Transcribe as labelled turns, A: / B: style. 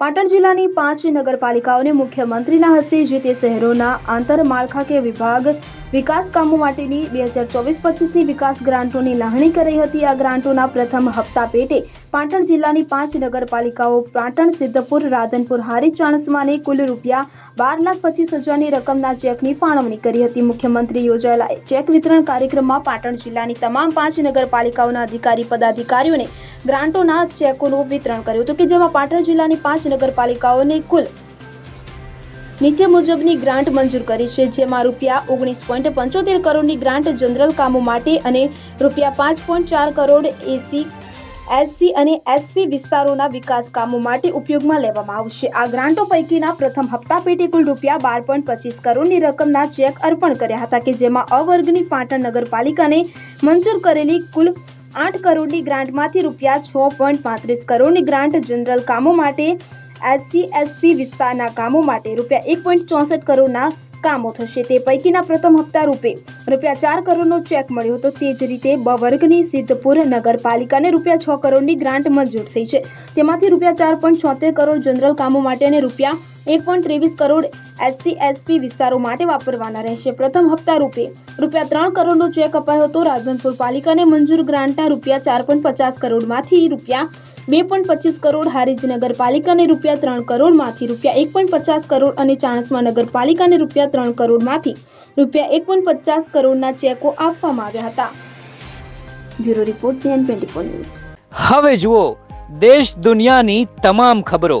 A: પાટણ જિલ્લાની પાંચ નગરપાલિકાઓને મુખ્યમંત્રીના હસ્તે જે તે શહેરોના આંતરમાળખાકીય વિભાગ વિકાસ કામો માટેની બે હજાર ચોવીસ પચીસની વિકાસ ગ્રાન્ટોની લાગણી કરી હતી. આ ગ્રાન્ટોના પ્રથમ હપ્તા પેટે પાટણ જિલ્લાની પાંચ નગરપાલિકાઓ પાટણ, સિદ્ધપુર, રાધનપુર, હારી, ચાણસમાને કુલ રૂપિયા બાર લાખ પચીસ હજારની રકમના ચેકની ફાળવણી કરી હતી. મુખ્યમંત્રી યોજાયેલા ચેક વિતરણ કાર્યક્રમમાં પાટણ જિલ્લાની તમામ પાંચ નગરપાલિકાઓના અધિકારી, પદાધિકારીઓને ગ્રાન્ટોના ચેકોનું વિતરણ કર્યું હતું કે જેમાં પાટણ જિલ્લાની પાંચ નગરપાલિકાઓને કુલ નીચે મુજબની ગ્રાન્ટ મંજૂર કરી છે, જેમાં રૂપિયા ઓગણીસ પોઈન્ટ પંચોતેર કરોડની ગ્રાન્ટ જનરલ કામો માટે અને રૂપિયા પાંચ પોઈન્ટ ચાર કરોડ એસી, એસસી અને એસપી વિસ્તારોના વિકાસ કામો માટે ઉપયોગમાં લેવામાં આવશે. આ ગ્રાન્ટો પૈકીના પ્રથમ હપ્તા પેટે કુલ રૂપિયા બાર પોઈન્ટ પચીસ કરોડની રકમના ચેક અર્પણ કર્યા હતા કે જેમાં અવર્ગની પાટણ નગરપાલિકાને મંજૂર કરેલી કુલ આઠ કરોડની ગ્રાન્ટમાંથી રૂપિયા છ પોઈન્ટ પાંત્રીસ કરોડની ગ્રાન્ટ જનરલ કામો માટે, એસસી એસપી વિસ્તારના કામો માટે રૂપિયા એક પોઈન્ટ ચોસઠ કરોડના કામો થશે. તે પૈકીના પ્રથમ હપ્તા રૂપે રૂપિયા ચાર કરોડનો ચેક મળ્યો હતો. તે જ રીતે બ વર્ગની સિદ્ધપુર નગરપાલિકાને રૂપિયા છ કરોડની ગ્રાન્ટ મંજૂર થઈ છે. તેમાંથી રૂપિયા ચાર પોઈન્ટ છોતેર કરોડ જનરલ કામો માટે અને રૂપિયા એક પોઈન્ટ ત્રેવીસ કરોડ એસસી એસપી વિસ્તારો માટે વાપરવાના રહેશે. પ્રથમ હપ્તા રૂપે રૂપિયા ત્રણ કરોડનો ચેક અપાયો હતો. રાધનપુર પાલિકાને મંજૂર ગ્રાન્ટના રૂપિયા ચાર પોઈન્ટ પચાસ કરોડમાંથી રૂપિયા બે પોઈન્ટ પચીસ કરોડ હારીજ નગરપાલિકાને રૂપિયા ત્રણ કરોડમાંથી રૂપિયા એક પોઈન્ટ પચાસ કરોડ અને ચાણસ્મા નગરપાલિકાને રૂપિયા ત્રણ કરોડમાંથી રૂપિયા એક પોઈન્ટ પચાસ કરોડના ચેકો આપવામાં આવ્યા હતા. Bureau report CN twenty news.
B: હવે જુઓ, દેશ દુનિયાની તમામ ખબરો.